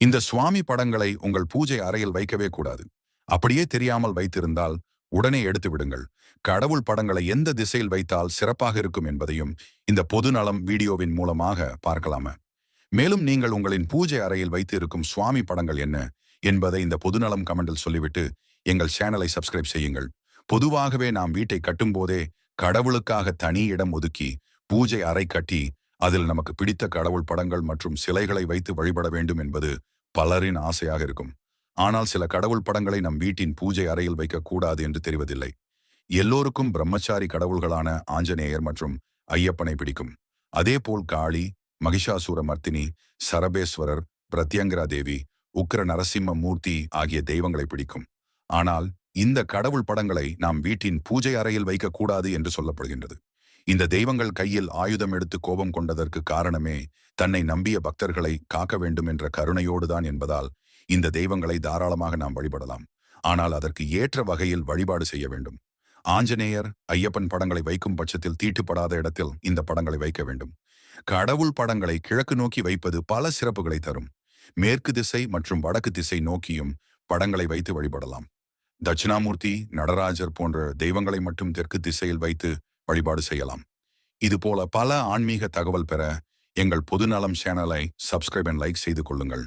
இந்த சுவாமி படங்களை உங்கள் பூஜை அறையில் வைக்கவே கூடாது. அப்படியே தெரியாமல் வைத்திருந்தால் உடனே எடுத்து விடுங்கள். கடவுள் படங்களை எந்த திசையில் வைத்தால் சிறப்பாக இருக்கும் என்பதையும் இந்த பொது நலம் வீடியோவின் மூலமாக பார்க்கலாமா. மேலும் நீங்கள் உங்களின் பூஜை அறையில் வைத்து இருக்கும் சுவாமி படங்கள் என்ன என்பதை இந்த பொதுநலம் கமெண்டில் சொல்லிவிட்டு எங்கள் சேனலை சப்ஸ்கிரைப் செய்யுங்கள். பொதுவாகவே நாம் வீட்டை கட்டும்போதே கடவுளுக்காக தனி இடம் ஒதுக்கி பூஜை அறை கட்டி அதில் நமக்கு பிடித்த கடவுள் படங்கள் மற்றும் சிலைகளை வைத்து வழிபட வேண்டும் என்பது பலரின் ஆசையாக இருக்கும். ஆனால் சில கடவுள் படங்களை நம் வீட்டின் பூஜை அறையில் வைக்கக்கூடாது என்று தெரிவதில்லை. எல்லோருக்கும் பிரம்மச்சாரி கடவுள்களான ஆஞ்சநேயர் மற்றும் ஐயப்பனை பிடிக்கும். அதேபோல் காளி மகிஷாசுர மர்த்தினி சரபேஸ்வரர் பிரத்யங்கரா தேவி உக்ர நரசிம்ம மூர்த்தி ஆகிய தெய்வங்களை பிடிக்கும். ஆனால் இந்த கடவுள் படங்களை நாம் வீட்டின் பூஜை அறையில் வைக்கக்கூடாது என்று சொல்லப்படுகின்றது. இந்த தெய்வங்கள் கையில் ஆயுதம் எடுத்து கோபம் கொண்டதற்கு காரணமே தன்னை நம்பிய பக்தர்களை காக்க வேண்டும் என்ற கருணையோடுதான் என்பதால் இந்த தெய்வங்களை தாராளமாக நாம் வழிபடலாம். ஆனால் அதற்கு ஏற்ற வகையில் வழிபாடு செய்ய வேண்டும். ஆஞ்சநேயர் ஐயப்பன் படங்களை வைக்கும் பட்சத்தில் தீட்டுப்படாத இடத்தில் இந்த படங்களை வைக்க வேண்டும். கடவுள் படங்களை கிழக்கு நோக்கி வைப்பது பல சிறப்புகளை தரும். மேற்கு திசை மற்றும் வடக்கு திசை நோக்கியும் படங்களை வைத்து வழிபடலாம். தட்சிணாமூர்த்தி நடராஜர் போன்ற தெய்வங்களை மட்டும் தெற்கு திசையில் வைத்து வழிபாடு செய்யலாம். இதுபோல பல ஆன்மீக தகவல் பெற எங்கள் பொதுநலம் சேனலை சப்ஸ்கிரைப் அண்ட் லைக் செய்து கொள்ளுங்கள்.